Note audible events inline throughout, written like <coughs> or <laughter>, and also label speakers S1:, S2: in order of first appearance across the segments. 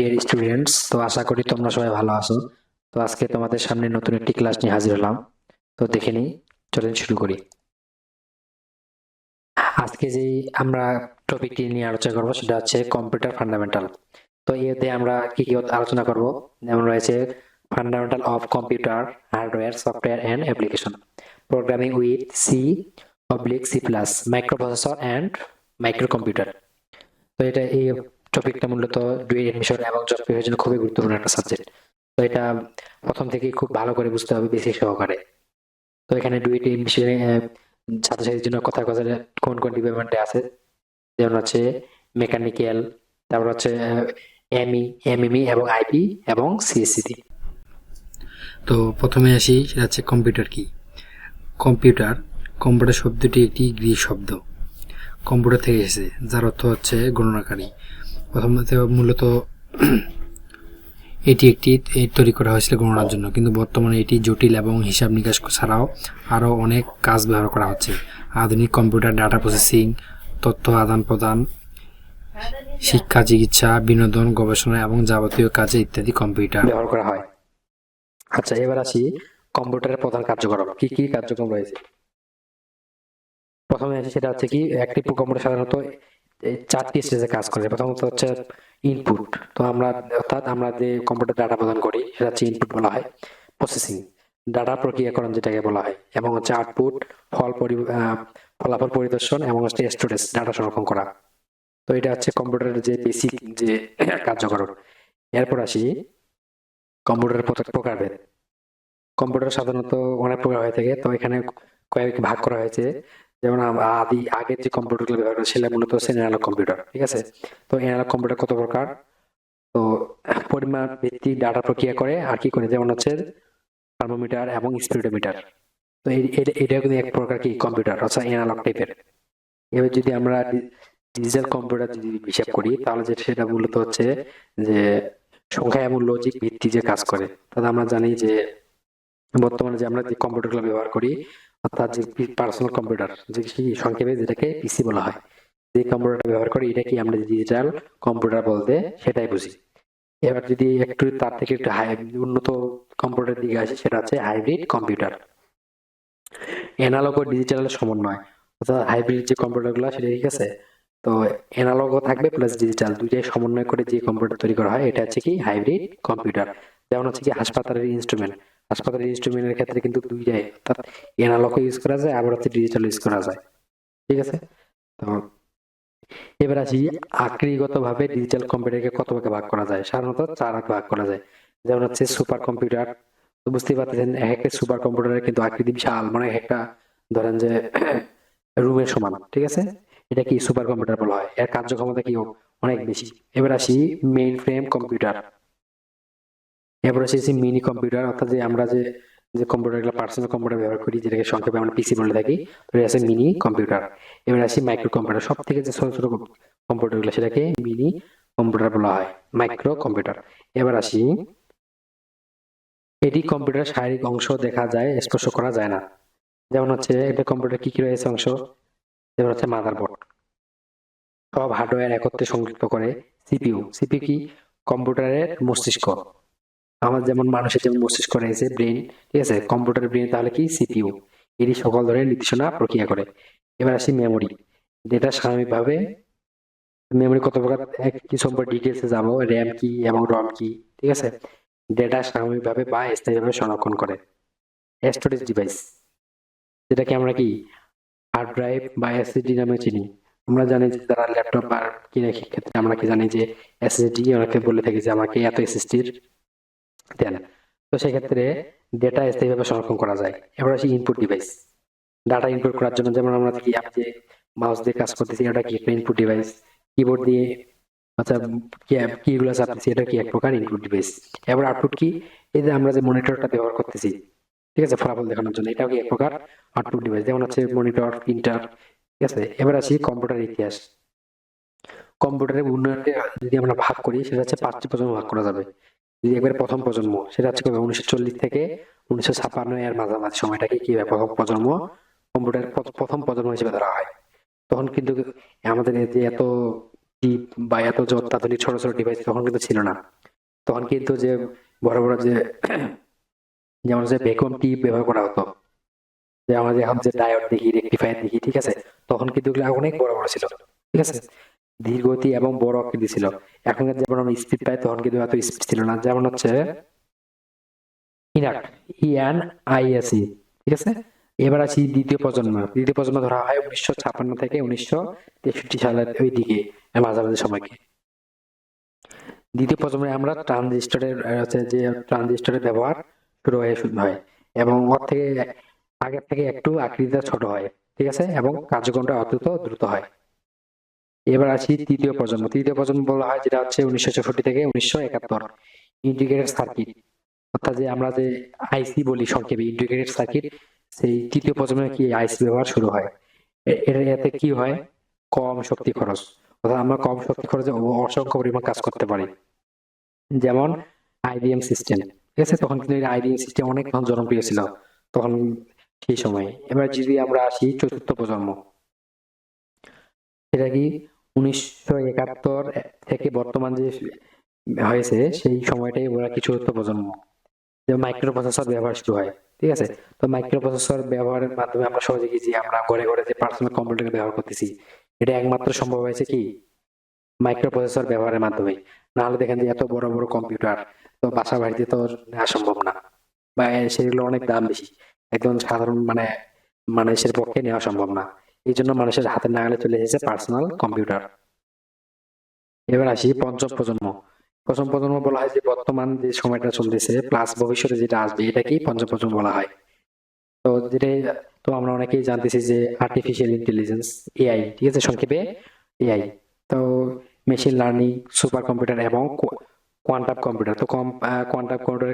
S1: Dear students তো আশা করি তোমরা সবাই ভালো আছো। তো আজকে তোমাদের সামনে নতুন একটি ক্লাস নিয়ে হাজির হলাম। তো দেখে নিই, চলেন শুরু করি। আজকে যে আমরা টপিকটি নিয়ে আলোচনা করব, সেটা হচ্ছে কম্পিউটার ফান্ডামেন্টাল তো এতে আমরা কি কি আলোচনা করব? যেমন রয়েছে fundamental of computer hardware software and application programming with C oblique C plus microprocessor and microcomputer তো এটা এই টপিকটা মূলত ডুয়েল এডমিশন এবং জব পেপারের জন্য খুবই গুরুত্বপূর্ণ একটা সাবজেক্ট তো এটা প্রথম থেকেই খুব ভালো করে বুঝতে হবে বেশি সহকারে। তো এখানে ডুয়েট এডমিশনে ছাত্রছাত্রীর জন্য কথা কথা কোন কোন ডিপার্টমেন্টে আছে? যেমন হচ্ছে মেকানিক্যাল তারপর হচ্ছে এমই এমএমই এবং আইপি এবং সিএসসিটি
S2: তো প্রথমে আসি, সেটা হচ্ছে কম্পিউটার কি? কম্পিউটার কম্পিউটার শব্দটি একটি গ্রিক শব্দ। কম্পিউটার থেকে এসেছে, যার অর্থ হচ্ছে গণনাকারী। প্রথমত মূলত এটি একটি তৈরি করা হয়েছিল গণনার জন্য। কিন্তু বর্তমানে এটি জটিল এবং হিসাব নিকাশ ছাড়াও আরও অনেক কাজ ব্যবহার করা হচ্ছে। আধুনিক কম্পিউটার, ডাটা প্রসেসিং, তথ্য আদান প্রদান, শিক্ষা, চিকিৎসা, বিনোদন, গবেষণা এবং যাবতীয় কাজে ইত্যাদি কম্পিউটার
S1: ব্যবহার করা হয়। আচ্ছা এবার আসি কম্পিউটারের প্রধান কার্যক্রম। কি কি কার্যক্রম রয়েছে? প্রথমে সেটা হচ্ছে কি, একটি কম্পিউটার সাধারণত চারটি স্টেজে কাজ করে। প্রথমত হচ্ছে ইনপুট তো আমরা, অর্থাৎ আমরা যে কম্পিউটার ডাটা প্রদান করি, সেটা হচ্ছে ইনপুট বলা হয়। প্রসেসিং ডাটা প্রক্রিয়াকরণ যেটাকে বলা হয়। এবং হচ্ছে আউটপুট ফল ফলাফল পরিদর্শন এবং হচ্ছে স্টোরেজ ডাটা সংরক্ষণ করা। তো এটা হচ্ছে কম্পিউটারের যে বেসিক যে <coughs> কার্যকরণ। এরপর আসি কম্পিউটারের প্রকারভেদ। কম্পিউটার সাধারণত অনেক প্রকার হয়ে থাকে। তো এখানে কয়েক ভাগ করা হয়েছে। যেমন আদি আগের যে কম্পিউটারগুলো ব্যবহার করে সেটা মূলত হচ্ছে অ্যানালগ কম্পিউটার ঠিক আছে? তো অ্যানালগ কম্পিউটার কত প্রকার? তো পরিমাপ ভিত্তিক ডাটা প্রক্রিয়া করে আর কি করে, যেমন হচ্ছে থার্মোমিটার এবং স্পিডোমিটার তো এটা কিন্তু এক প্রকার কি কম্পিউটার অর্থাৎ অ্যানালগ টাইপের এবার যদি আমরা ডিজিটাল কম্পিউটার যদি হিসাব করি, তাহলে যেটা সেটা মূলত হচ্ছে যে সংখ্যা এবং লজিক ভিত্তি যে কাজ করে। তাহলে আমরা জানি যে বর্তমানে যে আমরা যে কম্পিউটারগুলো ব্যবহার করি অর্থাৎ যে পার্সোনাল কম্পিউটার যে সংক্ষেপে যেটাকে পিসি বলা হয়, যে কম্পিউটারটা ব্যবহার করি এটা কি আমরা ডিজিটাল কম্পিউটার বলতে সেটাই বুঝি। এবার যদি একটু তার থেকে একটু হাই উন্নত কম্পিউটার দিকে আসি, সেটা হচ্ছে হাইব্রিড কম্পিউটার অ্যানালগ ও সমন্বয়। অর্থাৎ হাইব্রিড যে কম্পিউটারগুলো সেটা ঠিক আছে? তো অ্যানালগও থাকবে প্লাস ডিজিটাল দুইটাই সমন্বয় করে যে কম্পিউটার তৈরি করা হয়, এটা হচ্ছে কি হাইব্রিড কম্পিউটার যেমন হচ্ছে কি হাসপাতালের ইনস্ট্রুমেন্ট হাসপাতালের ইনস্ট্রুমেন্টের ক্ষেত্রে কিন্তু দুইটাই অর্থাৎ অ্যানালগও ইউজ করা যায়, আবার হচ্ছে ডিজিটাল ইউজ করা যায়। ঠিক আছে? তো এবার আসি আকৃতিগত ভাবে ডিজিটাল কম্পিউটারকে কত ভাগে ভাগ করা যায়? সাধারণত চার ভাগে ভাগ করা যায়। যেমন হচ্ছে সুপার কম্পিউটার তো বুঝতেই পারতেছেন, এক একটা সুপার কম্পিউটারের কিন্তু আকৃতি বিশাল। মানে এক একটা, ধরেন যে <coughs> রুমের সমান, ঠিক আছে? এটা কি সুপার কম্পিউটার বলা হয়? এর কার্যক্ষমতা কি অনেক বেশি? এবার আসি মেইন ফ্রেম কম্পিউটার এবার আসি মিনি কম্পিউটার অর্থাৎ যে আমরা যে যে কম্পিউটারগুলো পার্সোনাল কম্পিউটার ব্যবহার করি, যেটাকে সংক্ষেপে আমরা পিসি বলে থাকি, তো এটা আছে মিনি কম্পিউটার এবার আসি মাইক্রো কম্পিউটার সব থেকে যে ছোট ছোট কম্পিউটারগুলো সেটাকে মিনি কম্পিউটার বলা হয় মাইক্রো কম্পিউটার এবার আসি, এটি কম্পিউটার শারীরিক অংশ দেখা যায়, স্পর্শ করা যায় না। যেমন হচ্ছে এটা কম্পিউটার কি কি রয়েছে অংশ? যেমন হচ্ছে মাদারবোর্ড সব হার্ডওয়্যার একত্রে সংযুক্ত করে সিপিইউ সিপিইউ কি? কম্পিউটারের মস্তিষ্ক। আমার যেমন মানুষের যেমন মস্তিষ্ক রয়েছে ব্রেন ঠিক আছে? কম্পিউটার ব্রেন তাহলে কি? সিপিইউ এটি সকল ধরনের নির্দেশনা প্রক্রিয়া করে। এবার আসি মেমোরি ডেটা স্বাভাবিকভাবে মেমোরি কত প্রকার? কি সম্পর্কে ডিটেলসে যাব? র্যাম কি এবং রম কি? ঠিক আছে? ডেটা স্বাভাবিকভাবে বা স্থায়ীভাবে সংরক্ষণ করে। স্টোরেজ ডিভাইস যেটাকে আমরা কি? হার্ড ড্রাইভ বা এসএসডি নামে চিনি। আমরা জানি যে যারা ল্যাপটপ বা কিনে ক্ষেত্রে আমরা কি জানি যে এসএসডি অনেকে বলে থাকি যে আমাকে এত এসএসডির দেন। তো সেক্ষেত্রে ডেটা স্থায়ীভাবে সংরক্ষণ করা যায়। এবার আসি ইনপুট ডিভাইস ডাটা ইনপুট করার জন্য যেমন আমরা কি আমি যে মাউস দিয়ে কাজ করতেছি, এটা কি একটা ইনপুট ডিভাইস কিবোর্ড দিয়ে আচ্ছা কিগুলো চাপতেছি এটা কি এক প্রকার ইনপুট ডিভাইস এবার আউটপুট কি? এই যে আমরা যে মনিটরটা ব্যবহার করতেছি, ঠিক আছে, ফলাফল দেখানোর জন্য, এটাও কি এক প্রকার আউটপুট ডিভাইস যেমন হচ্ছে মনিটর প্রিন্টার ঠিক আছে? এবার আসি কম্পিউটার ইতিহাস। কম্পিউটারের উন্নয়নকে যদি আমরা ভাগ করি, সেটা হচ্ছে পাঁচটি প্রজন্ম ভাগ করা যাবে। একবারে প্রথম প্রজন্ম, সেটা হচ্ছে উনিশশো চল্লিশ থেকে উনিশশো ছাপ্পান্ন এর মাঝামাঝি সময়টাকে কি? প্রথম প্রজন্ম, কম্পিউটার প্রথম প্রজন্ম হিসেবে ধরা হয়। তখন কিন্তু আমাদের এত চিপ বা এত যে অত্যাধুনিক ছোট ছোট ডিভাইস তখন কিন্তু ছিল না। তখন কিন্তু যে বড় বড় যে <clears throat> যেমন যে ভ্যাকুয়াম টিপ ব্যবহার করা হতো, যে আমরা যে এখন যে ডায়োড দেখি রেকটিফায়ার দেখি, ঠিক আছে? তখন কিন্তু অনেক বড় বড় ছিল, ঠিক আছে? ধীরগতি এবং বড় আকৃতি ছিল এখন যেমন আমরা স্পিড পাই, তখন কিন্তু এত স্পিড ছিল না। যেমন হচ্ছে ইনাক ইএন আইএসি ঠিক আছে? এবার আছি দ্বিতীয় প্রজন্ম। দ্বিতীয় প্রজন্ম ধরা হয় উনিশশো ছাপ্পান্ন থেকে উনিশশো তেষট্টি সালের ওই দিকে মাঝামাঝি সময়কে। দ্বিতীয় প্রজন্মে আমরা ট্রানজিস্টরের হচ্ছে যে ট্রানজিস্টরের ব্যবহার শুরু হয়ে, শুরু হয় এবং ওর থেকে, আগের থেকে একটু আকৃতিটা ছোট হয়, ঠিক আছে? এবং কার্যক্রমটা অত্যন্ত দ্রুত হয়। এবার আসি তৃতীয় প্রজন্ম। তৃতীয় প্রজন্ম বলা হয় যেটা হচ্ছে উনিশশো চৌষট্টি থেকে উনিশশো একাত্তর। ইন্টিগ্রেটেড সার্কিট অর্থাৎ যে আমরা যে আইসি বলি সংক্ষেপে ইন্টিগ্রেটেড সার্কিট সেই তৃতীয় প্রজন্মে কি আইসি ব্যবহার শুরু হয়? এ- এর, এতে কি হয়? কম শক্তি খরচ। অর্থাৎ আমরা কম শক্তি খরচে অসংখ্য পরিমাণ কাজ করতে পারি। যেমন আইবিএম সিস্টেম ঠিক আছে? তখন কিন্তু আইবিএম সিস্টেম অনেক জনপ্রিয় ছিল। তখন সেই সময়ে। এবার যদি আমরা আসি চতুর্থ প্রজন্ম। সেটা কি? উনিশশো একাত্তর থেকে বর্তমান যে হয়েছে, সেই সময়টাই ওরা কি চতুর্থ প্রজন্ম, যে মাইক্রো প্রসেসর ব্যবহার শুরু হয়, ঠিক আছে? তো মাইক্রো প্রসেসর ব্যবহারের মাধ্যমে আমরা সহজে যে আমরা ঘরে ঘরে যে পার্সোনাল কম্পিউটার ব্যবহার করতেছি, এটা একমাত্র সম্ভব হয়েছে কি? মাইক্রো প্রসেসর ব্যবহারের মাধ্যমে। না হলে দেখেন যে এত বড় বড় কম্পিউটার তো বাসা বাড়িতে তো নেওয়া সম্ভব না, বা সেগুলো অনেক দাম বেশি, একদম সাধারণ মানে মানুষের পক্ষে নেওয়া সম্ভব না। এই জন্য মানুষের হাতে নাগালে চলে এসেছে পার্সোনাল কম্পিউটার এবার আসি পঞ্চম প্রজন্ম। প্রথম প্রজন্ম বলা হয় যে বর্তমান যে সময়টা চলতেছে প্লাস ভবিষ্যতে যেটা আসবে, এটাকেই পঞ্চম প্রজন্ম বলা হয়। তো যেটা, তো আমরা অনেকেই জানতেছি যে আর্টিফিশিয়াল ইন্টেলিজেন্স এআই ঠিক আছে? সংক্ষেপে এআই তো মেশিন লার্নিং সুপার কম্পিউটার এবং কোয়ান্টাম কম্পিউটার তো কম কোয়ান্টাম কম্পিউটার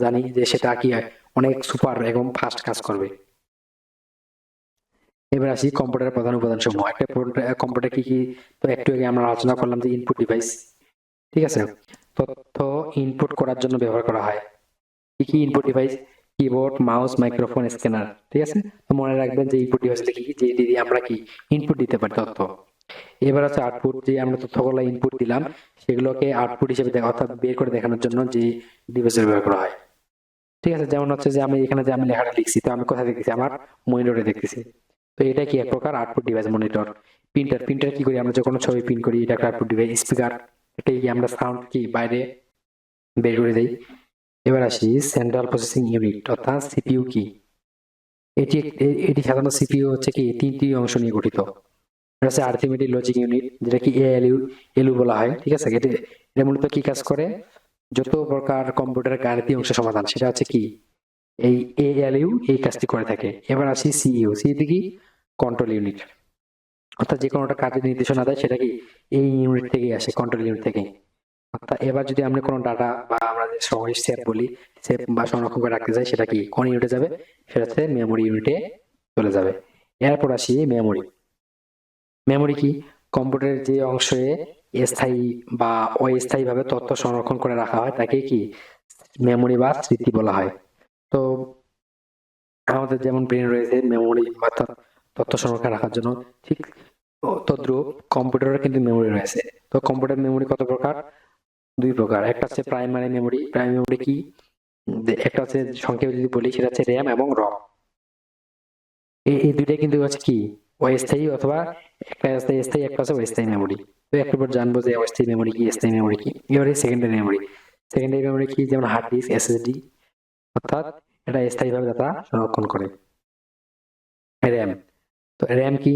S1: জানি যে সেটা কি, অনেক সুপার এবং ফাস্ট কাজ করবে। এবার আসি কম্পিউটারের প্রধান উপাদান সমূহ একটা কম্পিউটার কি কি? তো একটু আগে আমরা আলোচনা করলাম যে ইনপুট ডিভাইস ঠিক আছে? তথ্য ইনপুট করার জন্য ব্যবহার করা হয়। কি কি input device keyboard mouse microphone scanner ঠিক আছে? তো মনে রাখবেন যে ইনপুট ডিভাইস কি, যে দিয়ে আমরা কি ইনপুট দিতে পারি তথ্য। এবার হচ্ছে আউটপুট যে আমরা তথ্যগুলো ইনপুট দিলাম, সেগুলোকে আউটপুট হিসেবে দেখা, অর্থাৎ বের করে দেখানোর জন্য যে ডিভাইসের ব্যবহার করা হয়। ঠিক আছে? যেমন হচ্ছে যে আমি এখানে যে আমি লেখাটা লিখছি, তো আমি কোথায় দেখতেছি? আমার মনিটরে দেখতেছি। তো এটা কি এক প্রকার output device monitor printer printer কি করি আমরা? যখন ছবি প্রিন্ট করি, এটা একটা আউটপুট ডিভাইস স্পিকার এটা কি আমরা সাউন্ড কি বাইরে বের করে দেই? এবার আসি সেন্ট্রাল প্রসেসিং ইউনিট অর্থাৎ সিপিইউ কি এটি এটি সাধারণত সিপিইউ হচ্ছে কি তিনটি অংশ নিয়ে গঠিত। এটা হচ্ছে আর্থমেটিক লজিক ইউনিট যেটা কি এএলইউ এলইউ বলা হয়, ঠিক আছে? এটা এটা মূলত কি কাজ করে? যত প্রকার কম্পিউটারের গাণিতিক অংশ সমাধান, সেটা হচ্ছে কি? এই এএলইউ এই কাজটি করে থাকে। এবার আসি সিইউ সিইউ কি? কন্ট্রোল ইউনিট অর্থাৎ যে একটা কাজের নির্দেশনা দেয়, সেটা কি এই ইউনিট থেকেই আসে কন্ট্রোল ইউনিট থেকে অর্থাৎ এবার যদি আমরা কোনো ডাটা বা আমরা যে সহজ সেভ বলি সেভ বা সংরক্ষণ করে রাখতে চাই, সেটা কি কোন ইউনিটে যাবে? সেটা হচ্ছে মেমোরি ইউনিটে চলে যাবে। এরপর আসি মেমোরি মেমোরি কি? কম্পিউটারের যে অংশে স্থায়ী বা অস্থায়ী ভাবে তথ্য সংরক্ষণ করে রাখা হয়, তাকে কি মেমোরি বা স্মৃতি বলা হয়। তো আমাদের যেমন ব্রেন রয়েছে মেমোরি অর্থাৎ তথ্য সংরক্ষণ রাখার জন্য ঠিক তদ্রুপ কম্পিউটারের কিন্তু মেমোরি রয়েছে। তো কম্পিউটার মেমোরি কত প্রকার? দুই প্রকার। একটা হচ্ছে প্রাইমারি মেমোরি প্রাইমারি মেমোরি কি? একটা হচ্ছে সংক্ষেপে যদি বলি, সেটা হচ্ছে র্যাম এবং রম এই দুইটাই কিন্তু হচ্ছে কি? অস্থায়ী অথবা একটা আছে স্থায়ী একটা আছে অস্থায়ী মেমোরি তো একটু পর জানব যে অস্থায়ী মেমোরি কি স্থায়ী মেমোরি কি? এবারে সেকেন্ডারি মেমোরি সেকেন্ডারি মেমোরি কি? যেমন হার্ড ডিস্ক এসএসডি অর্থাৎ এটা স্থায়ীভাবে ডাটা সংরক্ষণ করে। র্যাম তো র্যাম কি?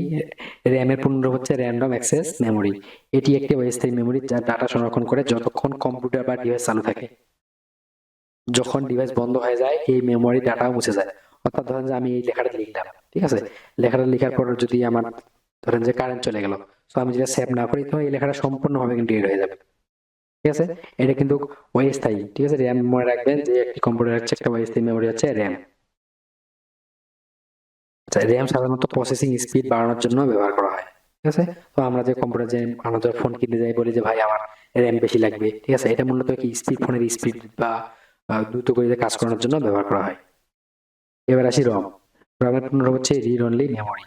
S1: র্যামের পূর্ণ হচ্ছে র্যান্ডম অ্যাক্সেস মেমোরি এটি একটি অস্থায়ী মেমোরি যা ডাটা সংরক্ষণ করে যতক্ষণ কম্পিউটার বা ডিভাইস চালু থাকে। যখন ডিভাইস বন্ধ হয়ে যায়, এই মেমোরি ডাটা মুছে যায়। অর্থাৎ ধরেন যে আমি এই লেখাটা লিখলাম, ঠিক আছে? লেখাটা লেখার পর যদি আমার, ধরেন যে কারেন্ট চলে গেল, তো আমি যেটা সেভ না করি, তো এই লেখাটা সম্পূর্ণভাবে কিন্তু ডিলিট হয়ে যাবে। ঠিক আছে? এটা কিন্তু অস্থায়ী, ঠিক আছে? র্যাম মনে রাখবেন যে একটি কম্পিউটার হচ্ছে একটা অস্থায়ী মেমোরি হচ্ছে র্যাম র্যাম সাধারণত প্রসেসিং স্পিড বাড়ানোর জন্য ব্যবহার করা হয়, ঠিক আছে? তো আমরা যে কম্পিউটার যে যখন ফোন কিনতে যাই, বলি যে, ভাই, আমার র্যাম বেশি লাগবে ঠিক আছে? এটা মূলত কি স্পিড ফোনের স্পিড বা দ্রুত গতিতে কাজ করানোর জন্য ব্যবহার করা হয়। এবার আসি রম রমের পূর্ণ হচ্ছে রিড অনলি মেমোরি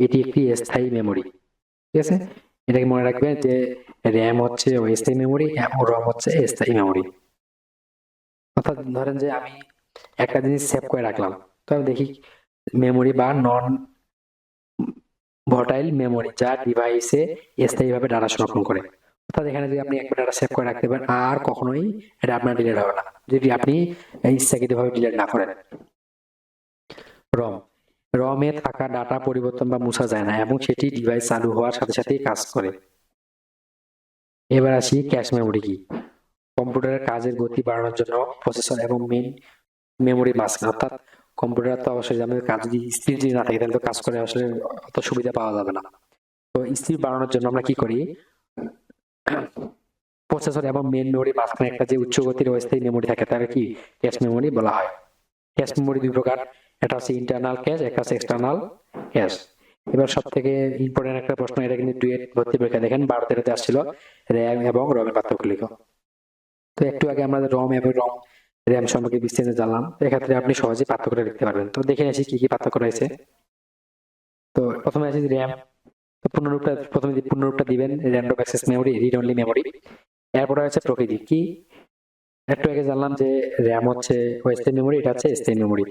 S1: এটি একটি স্থায়ী মেমোরি ঠিক আছে? এটাকে মনে রাখবেন যে র্যাম হচ্ছে অস্থায়ী মেমোরি এবং রম হচ্ছে স্থায়ী মেমোরি অর্থাৎ ধরেন যে, আমি একটা জিনিস সেভ করে রাখলাম। তো আমি দেখি মেমোরি বা নন ভটাইল মেমোরি যা ডিভাইসে স্থায়ীভাবে ডাটা সংরক্ষণ করে। অর্থাৎ এখানে যদি আপনি একবার ডাটা সেভ করে রাখতে পারেন, আর কখনোই এটা আপনার ডিলেট হবে না। যদি আপনি ইচ্ছাকৃতভাবে ডিলেট না করেন। রম রমে থাকা ডাটা পরিবর্তন বা মুছা যায় না এবং সেটি ডিভাইস চালু হওয়ার সাথে সাথেই কাজ করে। এবার আসি ক্যাশ মেমোরি কি? কম্পিউটারের কাজের গতি বাড়ানোর জন্য প্রসেসর এবং মেইন মেমোরি মাস্ক অর্থাৎ কম্পিউটার তো অবশ্যই আমাদের কাজ যদি স্পিড যদি না থাকে, তাহলে তো কাজ করে আসলে অত সুবিধা পাওয়া যাবে না। তো স্পিড বাড়ানোর জন্য আমরা কি করি? প্রসেসর এবং মেইন মেমোরি মাঝখানে একটা যে উচ্চ গতির অস্থায়ী মেমোরি থাকে, তাকে কি? ক্যাশ মেমোরি বলা হয়। ক্যাশ মেমোরি দুই প্রকার, একটা হচ্ছে ইন্টারনাল ক্যাশ একটা হচ্ছে এক্সটার্নাল ক্যাশ এবার সব থেকে ইম্পর্টেন্ট একটা প্রশ্ন, এটা কিন্তু ডুয়েট ভর্তি পরীক্ষা, দেখেন বারো তেরোতে আসছিল, র্যাম এবং রমের পার্থক্য লিখো। তো একটু আগে আমরা রম এবং রম র্যাম সম্পর্কে বিস্তারিত জানলাম। এক্ষেত্রে আপনি সহজেই পার্থক্যটা লিখতে পারবেন। তো দেখে আসি কি কি পার্থক্য রয়েছে। তো প্রথমে আছে র্যাম। তো পূর্ণরূপটা, প্রথমে যে পূর্ণরূপটা দিবেন random access memory read only memory এরপরে হচ্ছে প্রকৃতি। কি? একটু আগে জানলাম যে র্যাম হচ্ছে অস্থায়ী মেমোরি এটা হচ্ছে স্থায়ী মেমোরি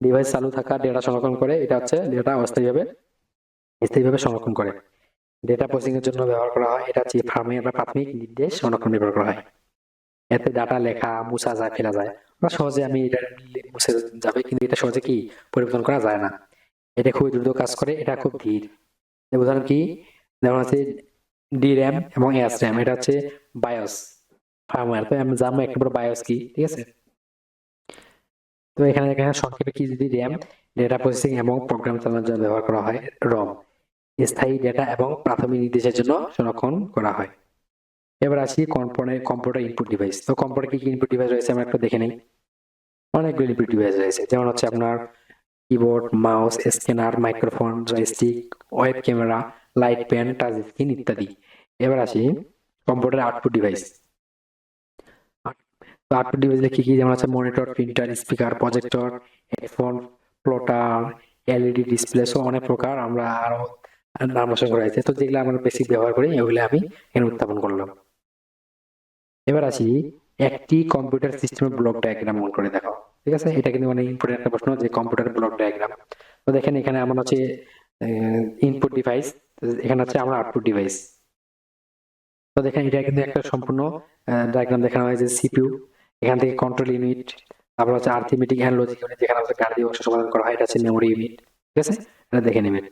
S1: ডিভাইস চালু থাকা ডেটা সংরক্ষণ করে, এটা হচ্ছে ডেটা অস্থায়ীভাবে, স্থায়ীভাবে সংরক্ষণ করে। ডেটা প্রসেসিং এর জন্য ব্যবহার করা হয়, এটা হচ্ছে ফার্মে বা প্রাথমিক নির্দেশ সংরক্ষণ ব্যবহার করা হয়। এতে ডাটা লেখা, মুছা যায়, ফেলা যায়। বা সহজে আমি এটা মুছে যাবে, কিন্তু এটা সহজে কি পরিবর্তন করা যায় না। এটা খুবই দ্রুত কাজ করে, এটা খুব ধীর। উদাহরণ কি? যেমন আছে ডি র্যাম এবং এস র্যাম এটা হচ্ছে বায়োস ফার্মওয়্যার তো আমি জানব একেবারে বায়োস কি, ঠিক আছে? তো এখানে এখানে সংক্ষেপে কি যদি র্যাম ডেটা প্রসেসিং এবং প্রোগ্রাম চালানোর জন্য ব্যবহার করা হয় রম স্থায়ী ডেটা এবং প্রাথমিক নির্দেশের জন্য সংরক্ষণ করা হয়। এবার আসি কম্পিউটার কম্পিউটার ইনপুট ডিভাইস তো কম্পিউটার কি কি ইনপুট ডিভাইস রয়েছে আমরা একটু দেখে নেই। অনেকগুলো ইনপুট ডিভাইস রয়েছে। যেমন হচ্ছে আপনার keyboard mouse scanner microphone joystick web camera light pen touch screen ইত্যাদি। এবার আসি কম্পিউটার আউটপুট ডিভাইস তো আউটপুট ডিভাইস কি কি যেমন আছে? Monitor printer speaker projector headphone plotter LED display সহ অনেক প্রকার আমরা আরও নাম হয়েছে। তো যেগুলো আমরা বেশি ব্যবহার করি, এগুলো আমি এখানে উত্থাপন করলাম। এবার আসি একটি কম্পিউটার সিস্টেমের ব্লক ডায়াগ্রাম মন করে দেখো ঠিক আছে? এটা কিন্তু অনেক ইম্পর্টেন্ট একটা প্রশ্ন যে কম্পিউটার ব্লক ডায়াগ্রাম তো দেখেন এখানে আমার হচ্ছে ইনপুট ডিভাইস এখানে হচ্ছে আমার আউটপুট ডিভাইস তো দেখেন, এটা কিন্তু একটা সম্পূর্ণ ডায়াগ্রাম দেখানো হয়েছে সিপিইউ এখান থেকে কন্ট্রোল ইউনিট তারপর হচ্ছে আর্থমেটিক অ্যান্ড লজিক ইউনিট যেখানে হচ্ছে গাড়ি সমাধান করা হয়, এটা হচ্ছে মেমোরি ইউনিট ঠিক আছে? এটা দেখে নেবেন।